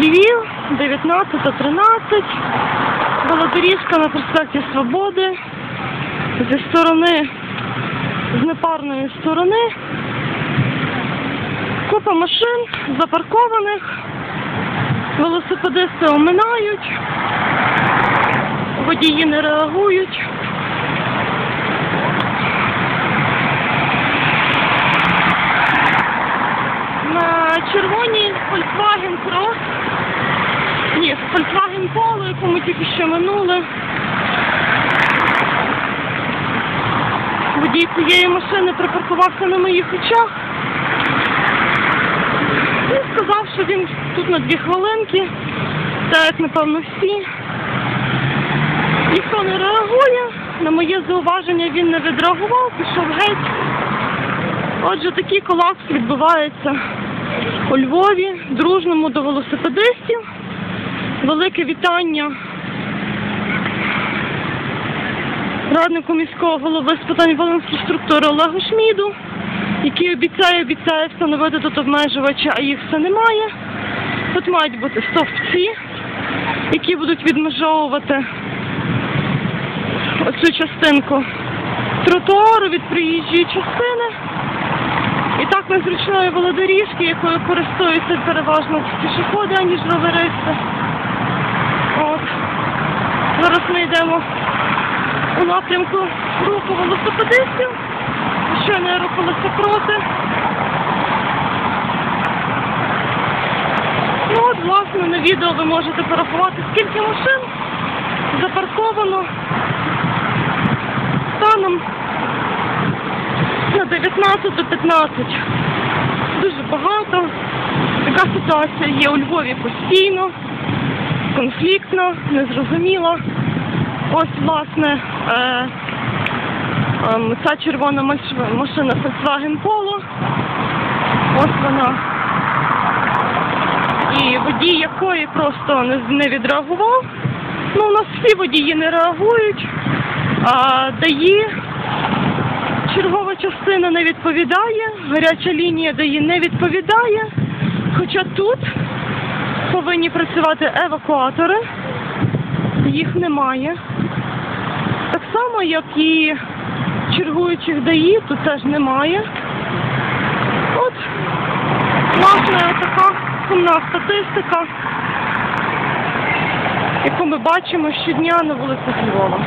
19.13. Велодоріжка на проспекті Свободи. Зі сторони, з непарної сторони. Купа машин запаркованих. Велосипедисти оминають. Водії не реагують. На червоній Volkswagen Cross. Ні, Volkswagen Polo, яку ми тільки що минули. Водій цієї машини припаркувався на моїх очах. І сказав, що він тут на дві хвилинки, так як напевно всі. Ніхто не реагує. На моє зауваження він не відреагував, пішов геть. Отже, такий колапс відбувається у Львові, дружному до велосипедистів. Велике вітання раднику міського голови з питань велоінфраструктури Олегу Шміду, який обіцяє, обіцяє встановити тут обмежувачі, а їх все немає. Тут мають бути стовпці, які будуть відмежовувати оцю частинку тротуару від приїжджої частини. І так незручної велодоріжки, якою користуються переважно пішоходи, аніж роверисти. От. Зараз ми йдемо у напрямку руху велосипедистів. Щойно я рухалася проти. Ну от, власне, на відео ви можете порахувати, скільки машин запарковано 12 до 15. Дуже багато. Така ситуація є у Львові постійно, конфліктно, незрозуміло. Ось, власне, е, е, ця червона машина Volkswagen Polo. Ось вона. І водій якої просто не не відреагував. Ну, у нас всі водії не реагують, а дає чергова частина не відповідає, гаряча лінія ДАІ не відповідає. Хоча тут повинні працювати евакуатори, їх немає. Так само, як і чергуючих ДАІ, тут теж немає. От, власне, така сумна статистика, яку ми бачимо щодня на вулицях Львова.